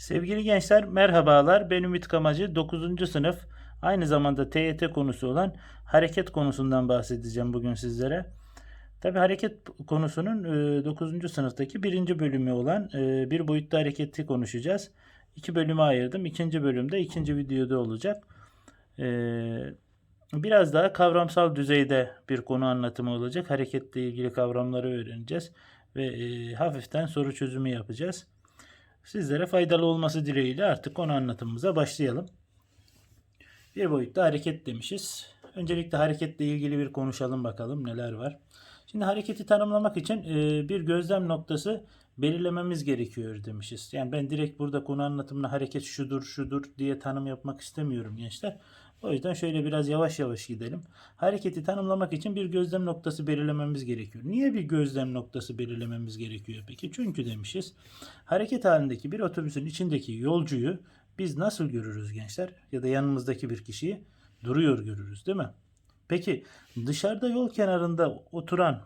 Sevgili gençler merhabalar. Ben Ümit Kamacı 9. sınıf aynı zamanda TYT konusu olan hareket konusundan bahsedeceğim bugün sizlere. Tabi hareket konusunun 9. sınıftaki birinci bölümü olan e, bir boyutlu hareketi konuşacağız. İki bölüme ayırdım. İkinci bölümde ikinci videoda olacak. E, Biraz daha kavramsal düzeyde bir konu anlatımı olacak. Hareketle ilgili kavramları öğreneceğiz ve e, hafiften soru çözümü yapacağız. Sizlere faydalı olması dileğiyle artık konu anlatımımıza başlayalım. Bir boyutta hareket demişiz. Öncelikle hareketle ilgili bir konuşalım bakalım neler var. Şimdi hareketi tanımlamak için e, bir gözlem noktası belirlememiz gerekiyor demişiz. Yani ben direkt burada konu anlatımına hareket şudur şudur diye tanım yapmak istemiyorum gençler. O yüzden şöyle biraz yavaş yavaş gidelim. Hareketi tanımlamak için bir gözlem noktası belirlememiz gerekiyor. Niye bir gözlem noktası belirlememiz gerekiyor peki? Çünkü demişiz hareket halindeki bir otobüsün içindeki yolcuyu biz nasıl görürüz gençler? Ya da yanımızdaki bir kişiyi duruyor görürüz değil mi? Peki dışarıda yol kenarında oturan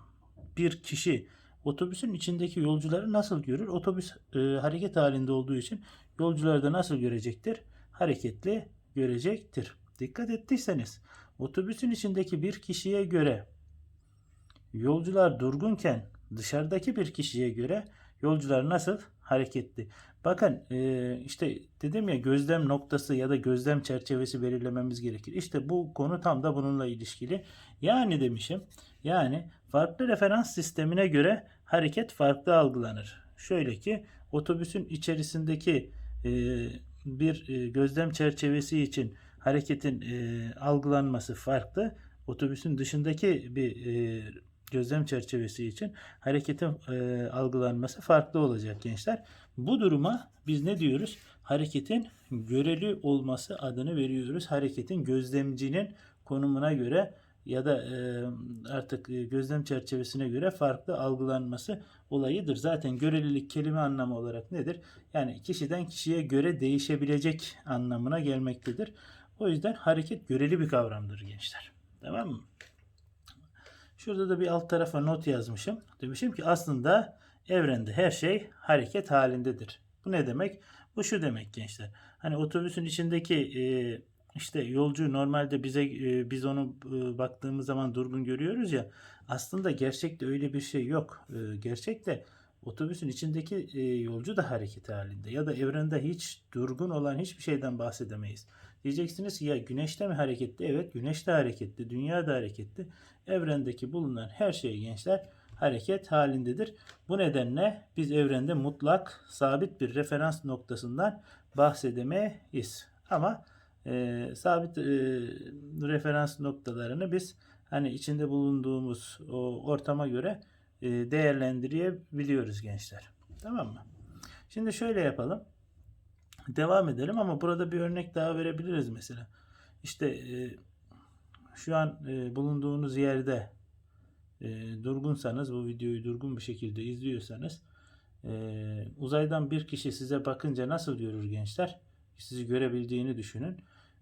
bir kişi otobüsün içindeki yolcuları nasıl görür? Otobüs e, hareket halinde olduğu için yolcuları da nasıl görecektir? Hareketli görecektir. Dikkat ettiyseniz otobüsün içindeki bir kişiye göre yolcular durgunken dışarıdaki bir kişiye göre yolcular nasıl hareketli? Bakın e, işte dedim ya gözlem noktası ya da gözlem çerçevesi belirlememiz gerekir. İşte bu konu tam da bununla ilişkili. Yani demişim yani farklı referans sistemine göre hareket farklı algılanır. Şöyle ki otobüsün içerisindeki e, bir e, gözlem çerçevesi için hareketin e, algılanması farklı. Otobüsün dışındaki bir e, gözlem çerçevesi için hareketin e, algılanması farklı olacak gençler. Bu duruma biz ne diyoruz? Hareketin göreli olması adını veriyoruz. Hareketin gözlemcinin konumuna göre ya da e, artık gözlem çerçevesine göre farklı algılanması olayıdır. Zaten görelilik kelime anlamı olarak nedir? Yani kişiden kişiye göre değişebilecek anlamına gelmektedir. O yüzden hareket göreli bir kavramdır gençler. Tamam mı? Şurada da bir alt tarafa not yazmışım. Demişim ki aslında evrende her şey hareket halindedir. Bu ne demek? Bu şu demek gençler. Hani otobüsün içindeki e, işte yolcu normalde bize e, biz onu e, baktığımız zaman durgun görüyoruz ya. Aslında gerçekte öyle bir şey yok. Gerçekte otobüsün içindeki yolcu da hareket halinde ya da evrende hiç durgun olan hiçbir şeyden bahsedemeyiz. Diyeceksiniz ki ya güneşte mi hareketli? Evet güneş de hareketli, dünya da hareketli. Evrendeki bulunan her şey gençler hareket halindedir. Bu nedenle biz evrende mutlak sabit bir referans noktasından bahsedemeyiz. Ama e, sabit e, referans noktalarını biz hani içinde bulunduğumuz o ortama göre e, değerlendirebiliyoruz gençler. Tamam mı? Şimdi şöyle yapalım. Devam edelim ama burada bir örnek daha verebiliriz mesela. İşte e, şu an e, bulunduğunuz yerde e, durgunsanız bu videoyu durgun bir şekilde izliyorsanız e, uzaydan bir kişi size bakınca nasıl görür gençler? Sizi görebildiğini düşünün.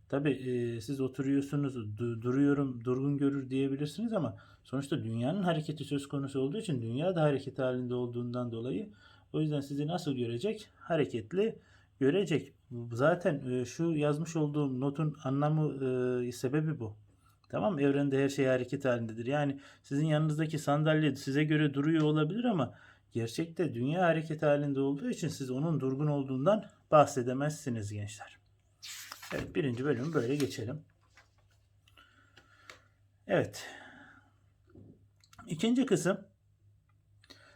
Tabi e, siz oturuyorsunuz, du- duruyorum, durgun görür diyebilirsiniz ama sonuçta dünyanın hareketi söz konusu olduğu için dünya da hareket halinde olduğundan dolayı o yüzden sizi nasıl görecek? Hareketli görecek. Zaten e, şu yazmış olduğum notun anlamı e, sebebi bu. Tamam? Evrende her şey hareket halindedir. Yani sizin yanınızdaki sandalye size göre duruyor olabilir ama gerçekte dünya hareket halinde olduğu için siz onun durgun olduğundan bahsedemezsiniz gençler. Evet birinci bölümü böyle geçelim. Evet. İkinci kısım.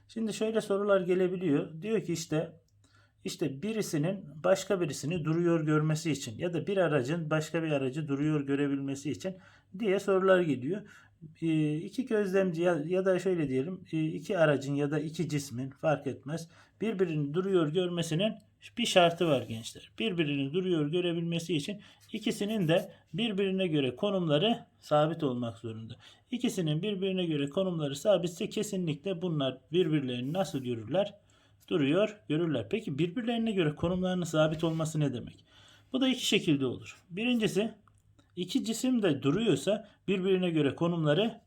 Şimdi şöyle sorular gelebiliyor. Diyor ki işte işte birisinin başka birisini duruyor görmesi için ya da bir aracın başka bir aracı duruyor görebilmesi için diye sorular geliyor. E, iki gözlemci ya, ya da şöyle diyelim e, iki aracın ya da iki cismin fark etmez birbirini duruyor görmesinin bir şartı var gençler. Birbirini duruyor görebilmesi için ikisinin de birbirine göre konumları sabit olmak zorunda. İkisinin birbirine göre konumları sabitse kesinlikle bunlar birbirlerini nasıl görürler? Duruyor görürler. Peki birbirlerine göre konumlarının sabit olması ne demek? Bu da iki şekilde olur. Birincisi iki cisim de duruyorsa birbirine göre konumları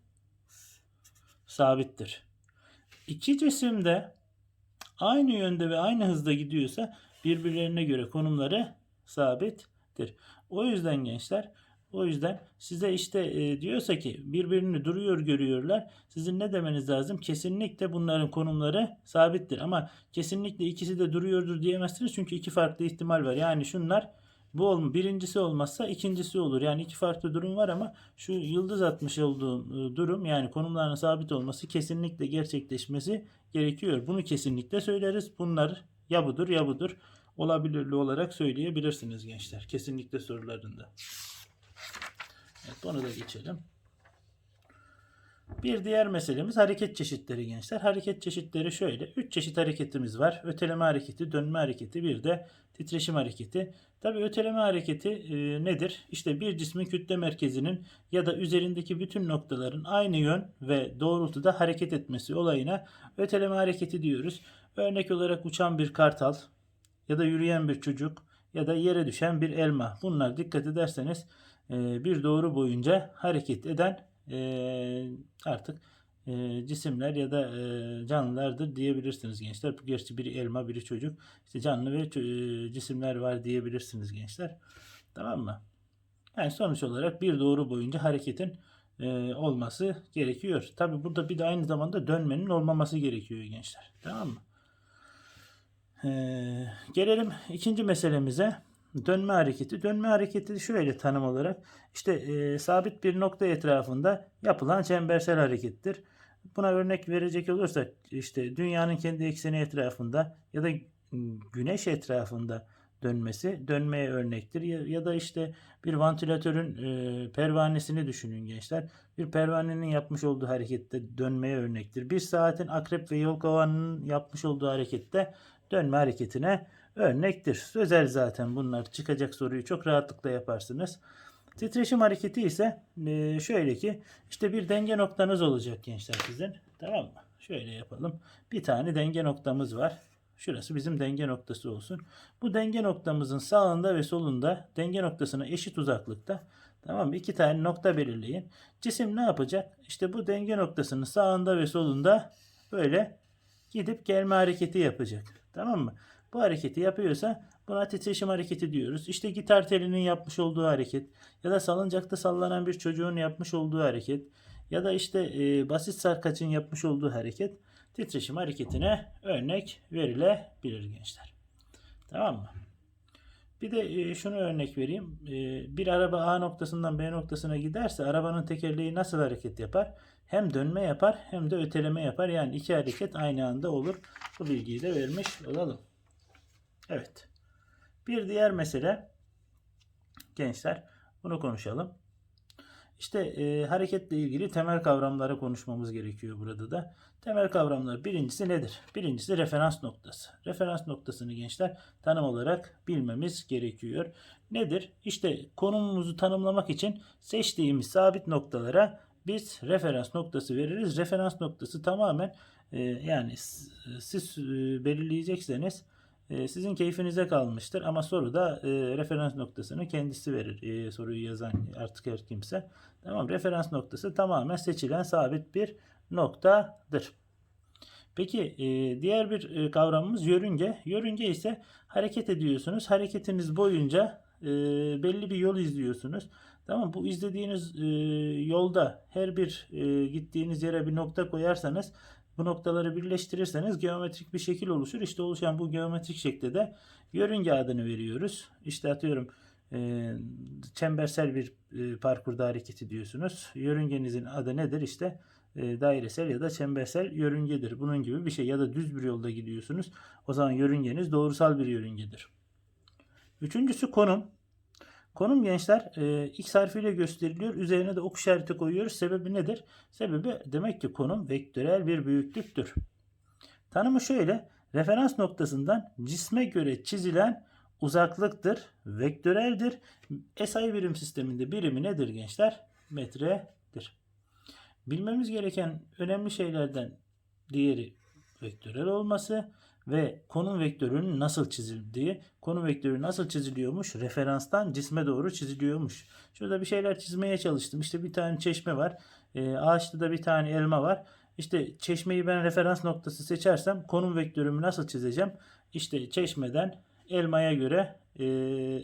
sabittir. İki cisim de aynı yönde ve aynı hızda gidiyorsa birbirlerine göre konumları sabittir. O yüzden gençler o yüzden size işte e, diyorsa ki birbirini duruyor görüyorlar. Sizin ne demeniz lazım? Kesinlikle bunların konumları sabittir. Ama kesinlikle ikisi de duruyordur diyemezsiniz. Çünkü iki farklı ihtimal var. Yani şunlar bu olma, birincisi olmazsa ikincisi olur. Yani iki farklı durum var ama şu yıldız atmış olduğum e, durum yani konumlarının sabit olması kesinlikle gerçekleşmesi gerekiyor. Bunu kesinlikle söyleriz. Bunlar ya budur ya budur olabilirli olarak söyleyebilirsiniz gençler. Kesinlikle sorularında. Evet, bunu da geçelim. Bir diğer meselemiz hareket çeşitleri gençler. Hareket çeşitleri şöyle. 3 çeşit hareketimiz var. Öteleme hareketi, dönme hareketi, bir de titreşim hareketi. Tabii öteleme hareketi e, nedir? İşte bir cismin kütle merkezinin ya da üzerindeki bütün noktaların aynı yön ve doğrultuda hareket etmesi olayına öteleme hareketi diyoruz. Örnek olarak uçan bir kartal ya da yürüyen bir çocuk ya da yere düşen bir elma. Bunlar dikkat ederseniz bir doğru boyunca hareket eden e, artık e, cisimler ya da e, canlılardır diyebilirsiniz gençler. Gerçi biri elma biri çocuk. İşte canlı ve e, cisimler var diyebilirsiniz gençler. Tamam mı? Yani sonuç olarak bir doğru boyunca hareketin e, olması gerekiyor. Tabi burada bir de aynı zamanda dönmenin olmaması gerekiyor gençler. Tamam mı? Ee, gelelim ikinci meselemize. Dönme hareketi. Dönme hareketi şöyle tanım olarak işte e, sabit bir nokta etrafında yapılan çembersel harekettir. Buna örnek verecek olursak işte dünyanın kendi ekseni etrafında ya da güneş etrafında dönmesi dönmeye örnektir. Ya, ya da işte bir vantilatörün e, pervanesini düşünün gençler. Bir pervanenin yapmış olduğu harekette dönmeye örnektir. Bir saatin akrep ve yolkovanın yapmış olduğu harekette dönme hareketine örnektir. Sözel zaten bunlar çıkacak soruyu çok rahatlıkla yaparsınız. Titreşim hareketi ise e, şöyle ki işte bir denge noktanız olacak gençler sizin. Tamam mı? Şöyle yapalım. Bir tane denge noktamız var. Şurası bizim denge noktası olsun. Bu denge noktamızın sağında ve solunda denge noktasına eşit uzaklıkta tamam mı? İki tane nokta belirleyin. Cisim ne yapacak? İşte bu denge noktasının sağında ve solunda böyle gidip gelme hareketi yapacak. Tamam mı? Bu hareketi yapıyorsa buna titreşim hareketi diyoruz. İşte gitar telinin yapmış olduğu hareket ya da salıncakta sallanan bir çocuğun yapmış olduğu hareket ya da işte e, basit sarkaçın yapmış olduğu hareket titreşim hareketine örnek verilebilir gençler. Tamam mı? Bir de e, şunu örnek vereyim. E, bir araba A noktasından B noktasına giderse arabanın tekerleği nasıl hareket yapar? Hem dönme yapar hem de öteleme yapar. Yani iki hareket aynı anda olur. Bu bilgiyi de vermiş olalım. Evet. Bir diğer mesele gençler bunu konuşalım. İşte e, hareketle ilgili temel kavramları konuşmamız gerekiyor burada da. Temel kavramlar birincisi nedir? Birincisi referans noktası. Referans noktasını gençler tanım olarak bilmemiz gerekiyor. Nedir? İşte konumumuzu tanımlamak için seçtiğimiz sabit noktalara biz referans noktası veririz. Referans noktası tamamen e, yani siz e, belirleyecekseniz sizin keyfinize kalmıştır. Ama soruda e, referans noktasını kendisi verir. E, soruyu yazan artık her kimse. Tamam referans noktası tamamen seçilen sabit bir noktadır. Peki e, diğer bir e, kavramımız yörünge. Yörünge ise hareket ediyorsunuz. Hareketiniz boyunca e, belli bir yol izliyorsunuz. Tamam bu izlediğiniz e, yolda her bir e, gittiğiniz yere bir nokta koyarsanız bu noktaları birleştirirseniz geometrik bir şekil oluşur. İşte oluşan bu geometrik şekle de yörünge adını veriyoruz. İşte atıyorum e, çembersel bir e, parkurda hareket ediyorsunuz. Yörüngenizin adı nedir? İşte e, dairesel ya da çembersel yörüngedir. Bunun gibi bir şey ya da düz bir yolda gidiyorsunuz. O zaman yörüngeniz doğrusal bir yörüngedir. Üçüncüsü konum. Konum gençler e, X harfiyle gösteriliyor. Üzerine de ok işareti koyuyoruz. Sebebi nedir? Sebebi demek ki konum vektörel bir büyüklüktür. Tanımı şöyle. Referans noktasından cisme göre çizilen uzaklıktır. Vektöreldir. SI birim sisteminde birimi nedir gençler? Metredir. Bilmemiz gereken önemli şeylerden diğeri vektörel olması ve konum vektörünün nasıl çizildiği. Konum vektörü nasıl çiziliyormuş? Referanstan cisme doğru çiziliyormuş. Şurada bir şeyler çizmeye çalıştım. İşte bir tane çeşme var. E, ağaçta da bir tane elma var. İşte çeşmeyi ben referans noktası seçersem konum vektörümü nasıl çizeceğim? İşte çeşmeden elmaya göre e,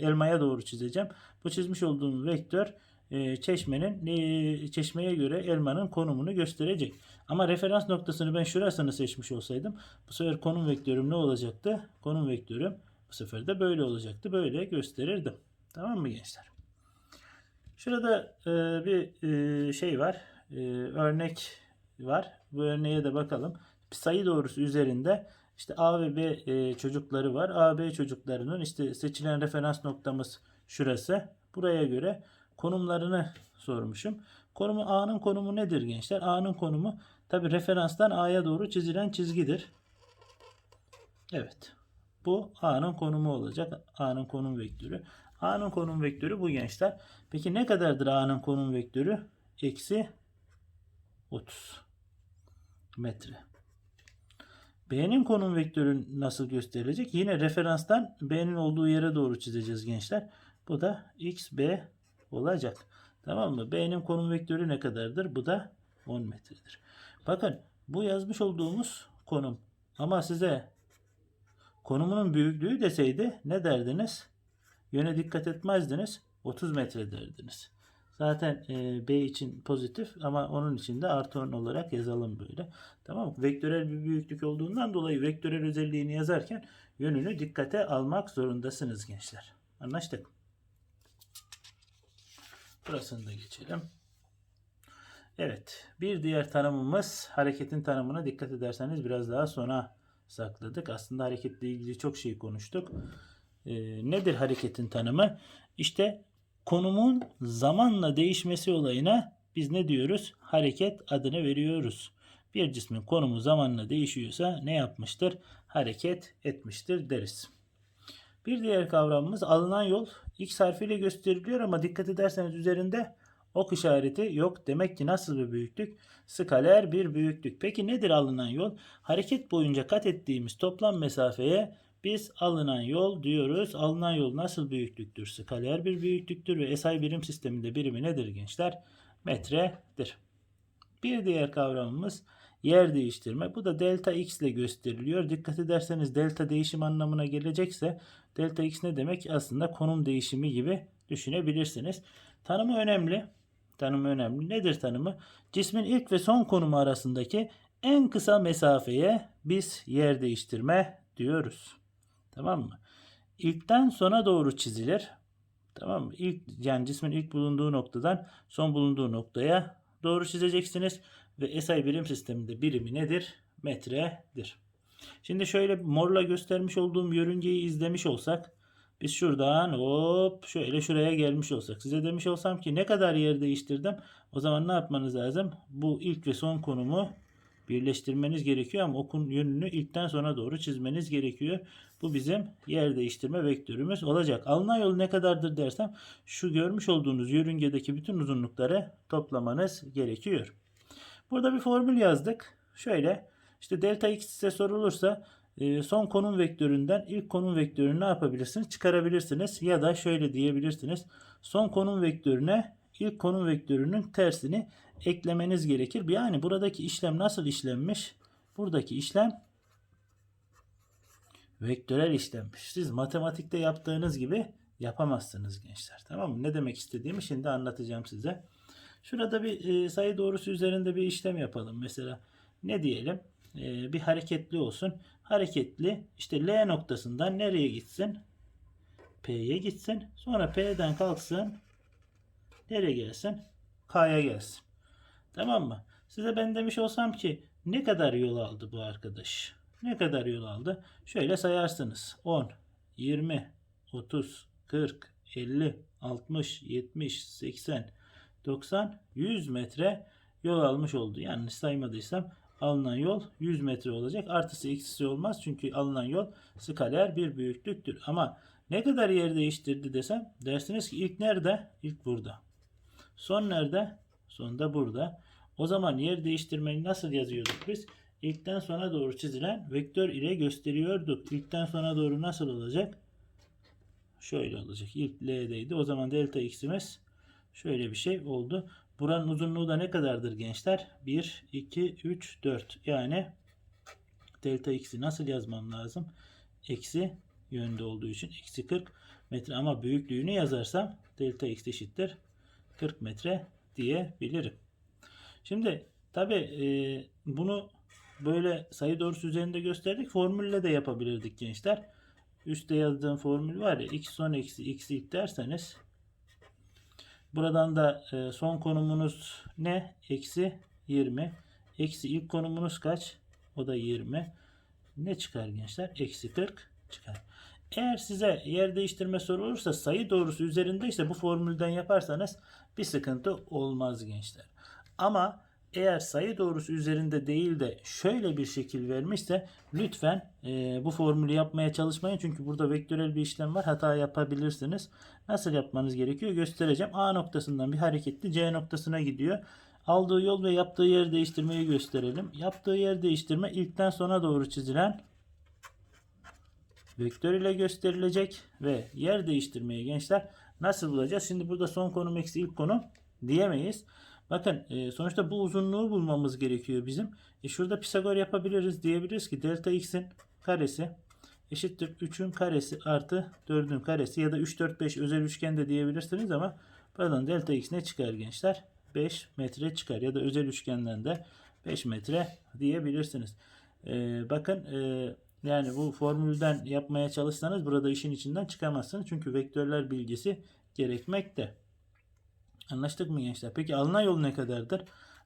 elmaya doğru çizeceğim. Bu çizmiş olduğum vektör e, çeşmenin e, çeşmeye göre elmanın konumunu gösterecek. Ama referans noktasını ben şurasını seçmiş olsaydım bu sefer konum vektörüm ne olacaktı? Konum vektörüm bu sefer de böyle olacaktı. Böyle gösterirdim. Tamam mı gençler? Şurada e, bir e, şey var. E, örnek var. Bu örneğe de bakalım. Bir sayı doğrusu üzerinde işte A ve B e, çocukları var. A, B çocuklarının işte seçilen referans noktamız şurası. Buraya göre konumlarını sormuşum. Konumu A'nın konumu nedir gençler? A'nın konumu tabi referanstan A'ya doğru çizilen çizgidir. Evet. Bu A'nın konumu olacak. A'nın konum vektörü. A'nın konum vektörü bu gençler. Peki ne kadardır A'nın konum vektörü? Eksi 30 metre. B'nin konum vektörü nasıl gösterilecek? Yine referanstan B'nin olduğu yere doğru çizeceğiz gençler. Bu da XB olacak. Tamam mı? B'nin konum vektörü ne kadardır? Bu da 10 metredir. Bakın bu yazmış olduğumuz konum. Ama size konumunun büyüklüğü deseydi ne derdiniz? Yöne dikkat etmezdiniz. 30 metre derdiniz. Zaten e, B için pozitif ama onun için de artı 10 olarak yazalım böyle. Tamam mı? Vektörel bir büyüklük olduğundan dolayı vektörel özelliğini yazarken yönünü dikkate almak zorundasınız gençler. Anlaştık. Burasını da geçelim. Evet. Bir diğer tanımımız hareketin tanımına dikkat ederseniz biraz daha sona sakladık. Aslında hareketle ilgili çok şey konuştuk. Ee, nedir hareketin tanımı? İşte konumun zamanla değişmesi olayına biz ne diyoruz? Hareket adını veriyoruz. Bir cismin konumu zamanla değişiyorsa ne yapmıştır? Hareket etmiştir deriz. Bir diğer kavramımız alınan yol X harfiyle gösteriliyor ama dikkat ederseniz üzerinde ok işareti yok. Demek ki nasıl bir büyüklük? Skaler bir büyüklük. Peki nedir alınan yol? Hareket boyunca kat ettiğimiz toplam mesafeye biz alınan yol diyoruz. Alınan yol nasıl büyüklüktür? Skaler bir büyüklüktür ve SI birim sisteminde birimi nedir gençler? Metredir. Bir diğer kavramımız yer değiştirme. Bu da delta x ile gösteriliyor. Dikkat ederseniz delta değişim anlamına gelecekse delta x ne demek? Aslında konum değişimi gibi düşünebilirsiniz. Tanımı önemli. Tanımı önemli. Nedir tanımı? Cismin ilk ve son konumu arasındaki en kısa mesafeye biz yer değiştirme diyoruz. Tamam mı? İlkten sona doğru çizilir. Tamam mı? İlk yani cismin ilk bulunduğu noktadan son bulunduğu noktaya doğru çizeceksiniz ve SI birim sisteminde birimi nedir? Metredir. Şimdi şöyle morla göstermiş olduğum yörüngeyi izlemiş olsak biz şuradan hop şöyle şuraya gelmiş olsak size demiş olsam ki ne kadar yer değiştirdim o zaman ne yapmanız lazım? Bu ilk ve son konumu birleştirmeniz gerekiyor ama okun yönünü ilkten sona doğru çizmeniz gerekiyor. Bu bizim yer değiştirme vektörümüz olacak. Alınan yol ne kadardır dersem şu görmüş olduğunuz yörüngedeki bütün uzunlukları toplamanız gerekiyor. Burada bir formül yazdık. Şöyle işte delta x size sorulursa son konum vektöründen ilk konum vektörünü ne yapabilirsiniz? Çıkarabilirsiniz. Ya da şöyle diyebilirsiniz. Son konum vektörüne ilk konum vektörünün tersini eklemeniz gerekir. Yani buradaki işlem nasıl işlenmiş? Buradaki işlem vektörel işlemmiş. Siz matematikte yaptığınız gibi yapamazsınız gençler. Tamam mı? Ne demek istediğimi şimdi anlatacağım size. Şurada bir e, sayı doğrusu üzerinde bir işlem yapalım. Mesela ne diyelim? E, bir hareketli olsun. Hareketli işte L noktasından nereye gitsin? P'ye gitsin. Sonra P'den kalksın. Nereye gelsin? K'ya gelsin. Tamam mı? Size ben demiş olsam ki ne kadar yol aldı bu arkadaş? Ne kadar yol aldı? Şöyle sayarsınız. 10, 20, 30, 40, 50, 60, 70, 80, 90, 100 metre yol almış oldu. Yanlış saymadıysam alınan yol 100 metre olacak. Artısı eksisi olmaz çünkü alınan yol skaler bir büyüklüktür. Ama ne kadar yer değiştirdi desem dersiniz ki ilk nerede? İlk burada. Son nerede? Son da burada. O zaman yer değiştirmeyi nasıl yazıyorduk biz? İlkten sona doğru çizilen vektör ile gösteriyorduk. İlkten sona doğru nasıl olacak? Şöyle olacak. İlk L'deydi. O zaman delta x'imiz şöyle bir şey oldu. Buranın uzunluğu da ne kadardır gençler? 1, 2, 3, 4. Yani delta x'i nasıl yazmam lazım? Eksi yönde olduğu için eksi 40 metre ama büyüklüğünü yazarsam delta x eşittir 40 metre diyebilirim. Şimdi tabi bunu böyle sayı doğrusu üzerinde gösterdik. Formülle de yapabilirdik gençler. Üste yazdığım formül var ya x son eksi x ilk derseniz buradan da e, son konumunuz ne? Eksi 20. Eksi ilk konumunuz kaç? O da 20. Ne çıkar gençler? Eksi 40 çıkar. Eğer size yer değiştirme sorulursa sayı doğrusu üzerinde ise bu formülden yaparsanız bir sıkıntı olmaz gençler. Ama eğer sayı doğrusu üzerinde değil de şöyle bir şekil vermişse lütfen e, bu formülü yapmaya çalışmayın. Çünkü burada vektörel bir işlem var. Hata yapabilirsiniz. Nasıl yapmanız gerekiyor göstereceğim. A noktasından bir hareketli C noktasına gidiyor. Aldığı yol ve yaptığı yer değiştirmeyi gösterelim. Yaptığı yer değiştirme ilkten sona doğru çizilen vektör ile gösterilecek ve yer değiştirmeyi gençler nasıl bulacağız? Şimdi burada son konum eksi ilk konum diyemeyiz. Bakın e, sonuçta bu uzunluğu bulmamız gerekiyor bizim. E, şurada Pisagor yapabiliriz. Diyebiliriz ki delta x'in karesi eşittir 3'ün karesi artı 4'ün karesi ya da 3 4 5 özel üçgen de diyebilirsiniz ama pardon delta x ne çıkar gençler? 5 metre çıkar ya da özel üçgenden de 5 metre diyebilirsiniz. E, bakın e, yani bu formülden yapmaya çalışsanız burada işin içinden çıkamazsınız. Çünkü vektörler bilgisi gerekmekte. Anlaştık mı gençler? Peki alınan yol ne kadardır?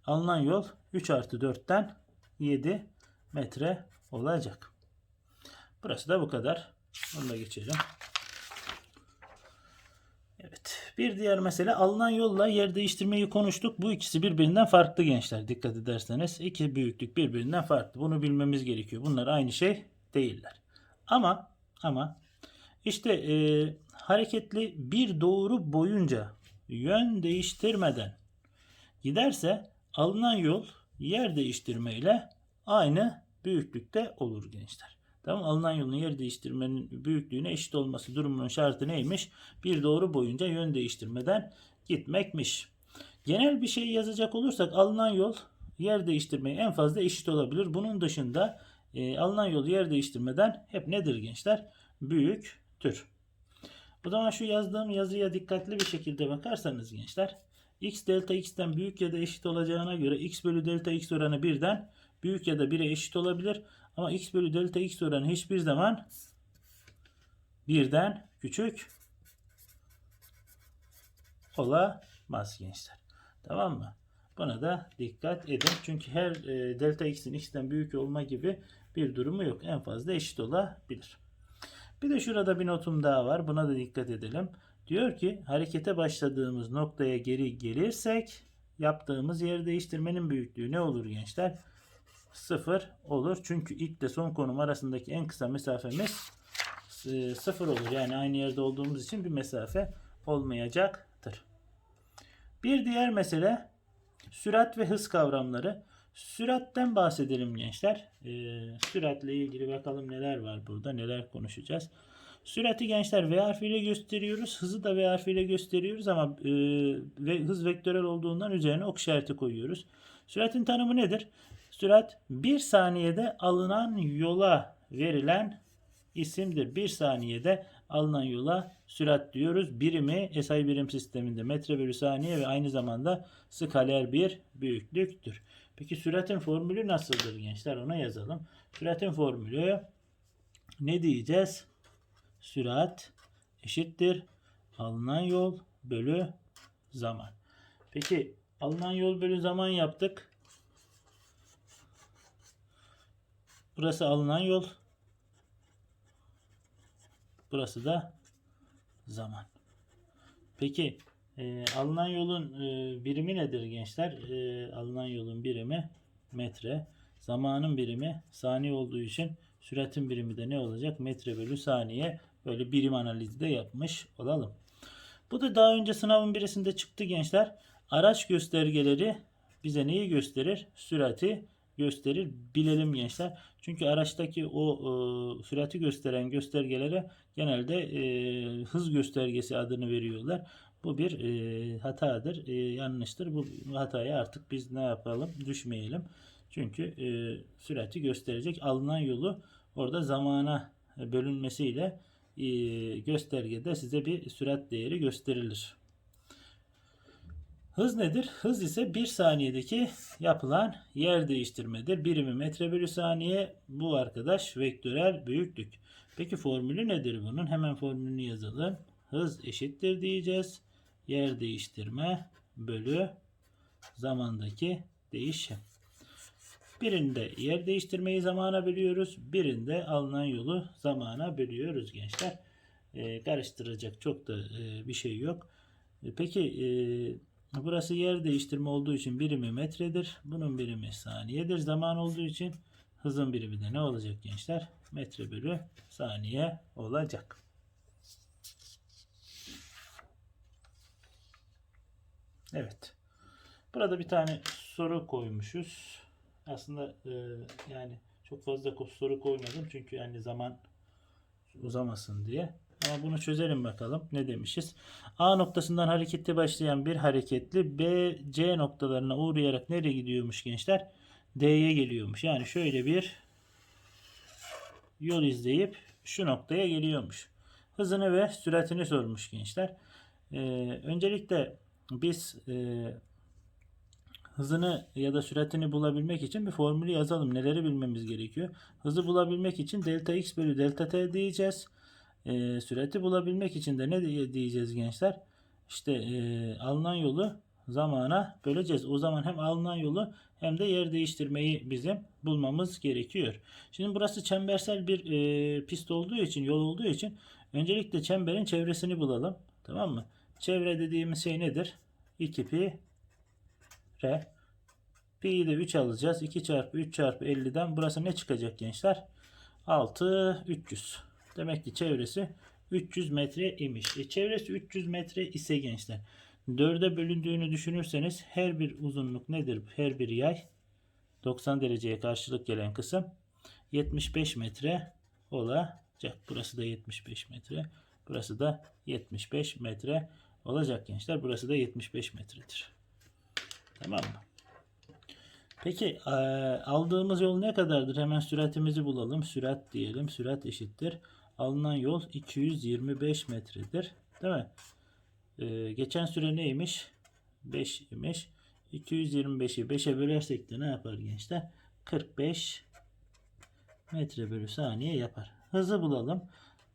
Alınan yol 3 artı 4'ten 7 metre olacak. Burası da bu kadar. Bunu da geçelim. Evet. Bir diğer mesele alınan yolla yer değiştirmeyi konuştuk. Bu ikisi birbirinden farklı gençler. Dikkat ederseniz iki büyüklük birbirinden farklı. Bunu bilmemiz gerekiyor. Bunlar aynı şey değiller. Ama ama işte e, hareketli bir doğru boyunca yön değiştirmeden giderse alınan yol yer değiştirme ile aynı büyüklükte olur gençler. Tamam alınan yolun yer değiştirmenin büyüklüğüne eşit olması durumunun şartı neymiş? Bir doğru boyunca yön değiştirmeden gitmekmiş. Genel bir şey yazacak olursak alınan yol yer değiştirmeye en fazla eşit olabilir. Bunun dışında e, alınan yol yer değiştirmeden hep nedir gençler? Büyüktür. O zaman şu yazdığım yazıya dikkatli bir şekilde bakarsanız gençler x delta x'ten büyük ya da eşit olacağına göre x bölü delta x oranı birden büyük ya da 1'e eşit olabilir. Ama x bölü delta x oranı hiçbir zaman birden küçük olamaz gençler. Tamam mı? Buna da dikkat edin. Çünkü her e, delta x'in x'ten büyük olma gibi bir durumu yok. En fazla eşit olabilir. Bir de şurada bir notum daha var. Buna da dikkat edelim. Diyor ki harekete başladığımız noktaya geri gelirsek yaptığımız yer değiştirmenin büyüklüğü ne olur gençler? Sıfır olur. Çünkü ilk de son konum arasındaki en kısa mesafemiz e, sıfır olur. Yani aynı yerde olduğumuz için bir mesafe olmayacaktır. Bir diğer mesele sürat ve hız kavramları. Süratten bahsedelim gençler. Ee, süratle ilgili bakalım neler var burada, neler konuşacağız. Sürati gençler V harfiyle gösteriyoruz. Hızı da V harfiyle gösteriyoruz ama e, ve hız vektörel olduğundan üzerine ok işareti koyuyoruz. Süratin tanımı nedir? Sürat 1 saniyede alınan yola verilen isimdir. 1 saniyede alınan yola sürat diyoruz. Birimi SI birim sisteminde metre bölü saniye ve aynı zamanda skaler bir büyüklüktür. Peki süratin formülü nasıldır gençler? Ona yazalım. Süratin formülü ne diyeceğiz? Sürat eşittir alınan yol bölü zaman. Peki alınan yol bölü zaman yaptık. Burası alınan yol. Burası da zaman. Peki e, alınan yolun e, birimi nedir gençler? E, alınan yolun birimi metre. Zamanın birimi saniye olduğu için süratin birimi de ne olacak? Metre bölü saniye. Böyle birim analizi de yapmış olalım. Bu da daha önce sınavın birisinde çıktı gençler. Araç göstergeleri bize neyi gösterir? Sürati gösterir. Bilelim gençler. Çünkü araçtaki o e, sürati gösteren göstergelere genelde e, hız göstergesi adını veriyorlar. Bu bir e, hatadır, e, yanlıştır. Bu hataya artık biz ne yapalım? Düşmeyelim. Çünkü e, sürati gösterecek. Alınan yolu orada zamana bölünmesiyle e, göstergede size bir sürat değeri gösterilir. Hız nedir? Hız ise 1 saniyedeki yapılan yer değiştirmedir. Birimi metre bölü saniye. Bu arkadaş vektörel büyüklük. Peki formülü nedir bunun? Hemen formülünü yazalım. Hız eşittir diyeceğiz. Yer değiştirme bölü zamandaki değişim. Birinde yer değiştirmeyi zamana bölüyoruz. Birinde alınan yolu zamana bölüyoruz gençler. Ee, karıştıracak çok da e, bir şey yok. E, peki e, burası yer değiştirme olduğu için birimi metredir. Bunun birimi saniyedir. Zaman olduğu için hızın birimi de ne olacak gençler? Metre bölü saniye olacak. Evet. Burada bir tane soru koymuşuz. Aslında e, yani çok fazla soru koymadım çünkü yani zaman uzamasın diye. Ama bunu çözelim bakalım. Ne demişiz? A noktasından hareketli başlayan bir hareketli B, C noktalarına uğrayarak nereye gidiyormuş gençler? D'ye geliyormuş. Yani şöyle bir yol izleyip şu noktaya geliyormuş. Hızını ve süratini sormuş gençler. Ee, öncelikle biz e, hızını ya da süratini bulabilmek için bir formülü yazalım. Neleri bilmemiz gerekiyor? Hızı bulabilmek için delta x bölü delta t diyeceğiz. Ee, sürati bulabilmek için de ne diye- diyeceğiz gençler? İşte e, alınan yolu zamana böleceğiz. O zaman hem alınan yolu hem de yer değiştirmeyi bizim bulmamız gerekiyor. Şimdi burası çembersel bir e, pist olduğu için, yol olduğu için öncelikle çemberin çevresini bulalım. Tamam mı? Çevre dediğimiz şey nedir? 2 pi r. Pi'yi de 3 alacağız. 2 çarpı 3 çarpı 50'den burası ne çıkacak gençler? 6 300. Demek ki çevresi 300 metre imiş. E, çevresi 300 metre ise gençler 4'e bölündüğünü düşünürseniz her bir uzunluk nedir? Her bir yay 90 dereceye karşılık gelen kısım 75 metre olacak. Burası da 75 metre. Burası da 75 metre olacak gençler. Burası da 75 metredir. Tamam mı? Peki eee, aldığımız yol ne kadardır? Hemen süratimizi bulalım. Sürat diyelim. Sürat eşittir. Alınan yol 225 metredir. Değil mi? Eee, geçen süre neymiş? 5 imiş. 225'i 5'e bölersek de ne yapar gençler? 45 metre bölü saniye yapar. Hızı bulalım.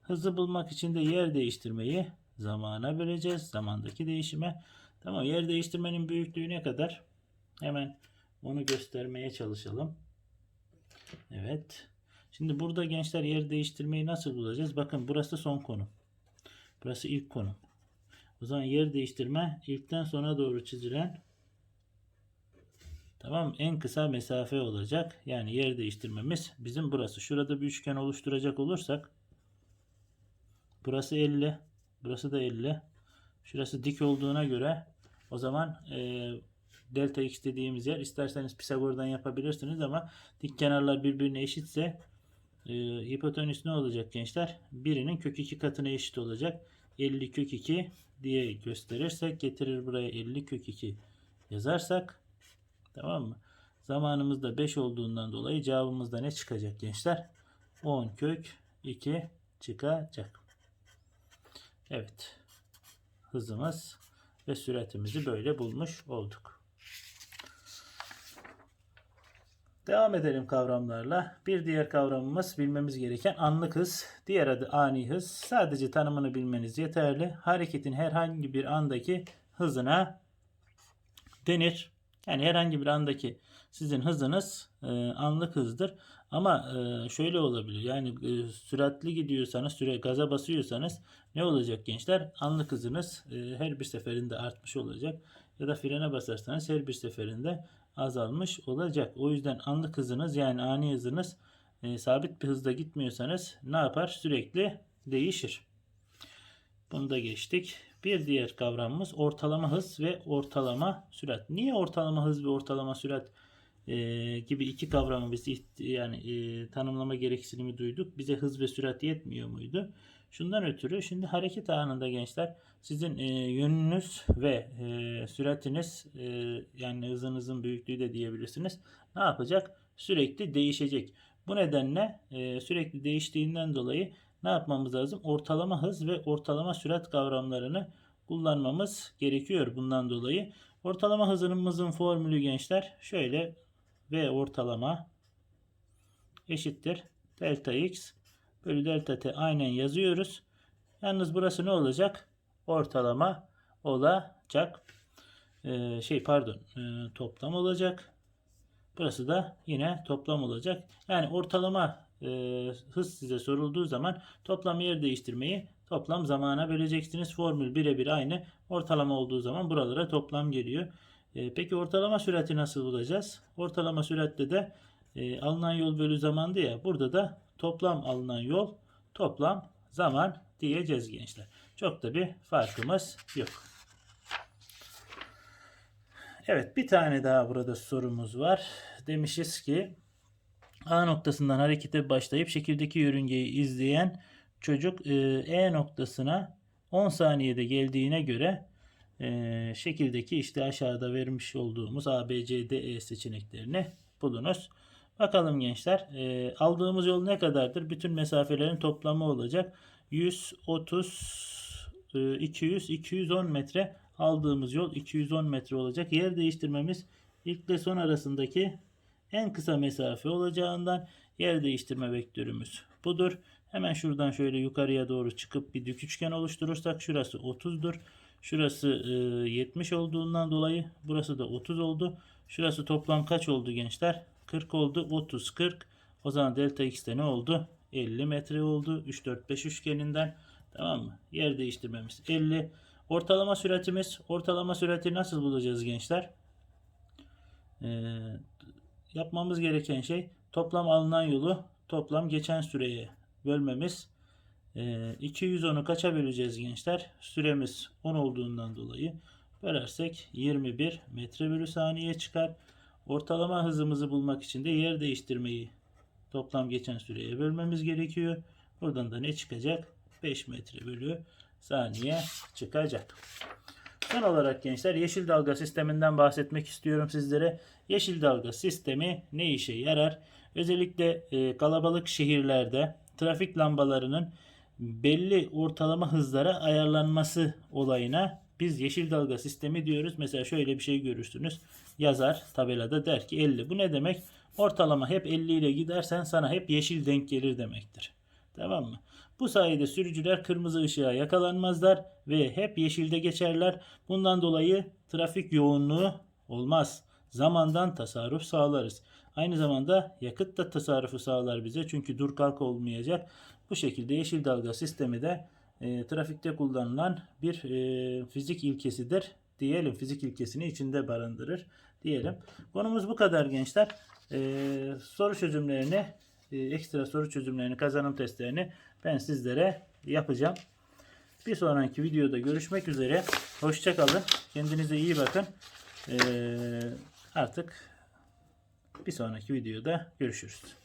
Hızı bulmak için de yer değiştirmeyi zamana böleceğiz. Zamandaki değişime. Tamam yer değiştirmenin büyüklüğü ne kadar? Hemen onu göstermeye çalışalım. Evet. Şimdi burada gençler yer değiştirmeyi nasıl bulacağız? Bakın burası son konum. Burası ilk konum. O zaman yer değiştirme ilkten sona doğru çizilen tamam en kısa mesafe olacak. Yani yer değiştirmemiz bizim burası. Şurada bir üçgen oluşturacak olursak burası 50. Burası da 50. Şurası dik olduğuna göre o zaman e, delta x dediğimiz yer isterseniz Pisagor'dan yapabilirsiniz ama dik kenarlar birbirine eşitse e, hipotenüs ne olacak gençler? Birinin kök 2 katına eşit olacak. 50 kök 2 diye gösterirsek getirir buraya 50 kök 2 yazarsak tamam mı? Zamanımız da 5 olduğundan dolayı cevabımızda ne çıkacak gençler? 10 kök 2 çıkacak. Evet. Hızımız ve süratimizi böyle bulmuş olduk. Devam edelim kavramlarla. Bir diğer kavramımız bilmemiz gereken anlık hız. Diğer adı ani hız. Sadece tanımını bilmeniz yeterli. Hareketin herhangi bir andaki hızına denir. Yani herhangi bir andaki sizin hızınız e, anlık hızdır. Ama şöyle olabilir. Yani süratli gidiyorsanız, süre gaza basıyorsanız ne olacak gençler? Anlık hızınız her bir seferinde artmış olacak. Ya da frene basarsanız her bir seferinde azalmış olacak. O yüzden anlık hızınız yani ani hızınız sabit bir hızda gitmiyorsanız ne yapar? Sürekli değişir. Bunu da geçtik. Bir diğer kavramımız ortalama hız ve ortalama sürat. Niye ortalama hız ve ortalama sürat e, gibi iki kavramı biz yani e, tanımlama gereksinimi duyduk? Bize hız ve sürat yetmiyor muydu? Şundan ötürü şimdi hareket anında gençler sizin e, yönünüz ve e, süratiniz e, yani hızınızın büyüklüğü de diyebilirsiniz. Ne yapacak? Sürekli değişecek. Bu nedenle e, sürekli değiştiğinden dolayı ne yapmamız lazım? Ortalama hız ve ortalama sürat kavramlarını kullanmamız gerekiyor bundan dolayı. Ortalama hızımızın formülü gençler şöyle V ortalama eşittir delta x bölü delta t aynen yazıyoruz. Yalnız burası ne olacak? Ortalama olacak. Ee, şey pardon e, toplam olacak. Burası da yine toplam olacak. Yani ortalama e, hız size sorulduğu zaman toplam yer değiştirmeyi toplam zamana böleceksiniz. Formül birebir aynı. Ortalama olduğu zaman buralara toplam geliyor. E, peki ortalama sürati nasıl bulacağız? Ortalama süratte de e, alınan yol bölü zamandı ya. Burada da toplam alınan yol toplam zaman diyeceğiz gençler. Çok da bir farkımız yok. Evet bir tane daha burada sorumuz var. Demişiz ki A noktasından harekete başlayıp şekildeki yörüngeyi izleyen çocuk e, E noktasına 10 saniyede geldiğine göre e, şekildeki işte aşağıda vermiş olduğumuz A, B, C, D, E seçeneklerini bulunuz. Bakalım gençler e, aldığımız yol ne kadardır? Bütün mesafelerin toplamı olacak. 130 e, 200 210 metre aldığımız yol 210 metre olacak. Yer değiştirmemiz ilk ile son arasındaki en kısa mesafe olacağından yer değiştirme vektörümüz budur. Hemen şuradan şöyle yukarıya doğru çıkıp bir dik üçgen oluşturursak şurası 30'dur. Şurası e, 70 olduğundan dolayı burası da 30 oldu. Şurası toplam kaç oldu gençler? 40 oldu. 30 40. O zaman delta x'te ne oldu? 50 metre oldu. 3 4 5 üçgeninden. Tamam mı? Yer değiştirmemiz 50. Ortalama süratimiz. Ortalama sürati nasıl bulacağız gençler? Ee, yapmamız gereken şey toplam alınan yolu toplam geçen süreye bölmemiz. Ee, 210'u kaça böleceğiz gençler? Süremiz 10 olduğundan dolayı bölersek 21 metre bölü saniye çıkar. Ortalama hızımızı bulmak için de yer değiştirmeyi toplam geçen süreye bölmemiz gerekiyor. Buradan da ne çıkacak? 5 metre bölü saniye çıkacak. Son olarak gençler yeşil dalga sisteminden bahsetmek istiyorum sizlere. Yeşil dalga sistemi ne işe yarar? Özellikle e, kalabalık şehirlerde trafik lambalarının belli ortalama hızlara ayarlanması olayına biz yeşil dalga sistemi diyoruz. Mesela şöyle bir şey görürsünüz. Yazar tabelada der ki 50. Bu ne demek? Ortalama hep 50 ile gidersen sana hep yeşil denk gelir demektir. Tamam mı? Bu sayede sürücüler kırmızı ışığa yakalanmazlar ve hep yeşilde geçerler. Bundan dolayı trafik yoğunluğu olmaz. Zamandan tasarruf sağlarız. Aynı zamanda yakıt da tasarrufu sağlar bize. Çünkü dur kalk olmayacak. Bu şekilde yeşil dalga sistemi de e, trafikte kullanılan bir e, fizik ilkesidir. Diyelim fizik ilkesini içinde barındırır diyelim. Konumuz bu kadar gençler. E, soru çözümlerini e, ekstra soru çözümlerini kazanım testlerini ben sizlere yapacağım. Bir sonraki videoda görüşmek üzere. Hoşçakalın. Kendinize iyi bakın. E, artık bir sonraki videoda görüşürüz.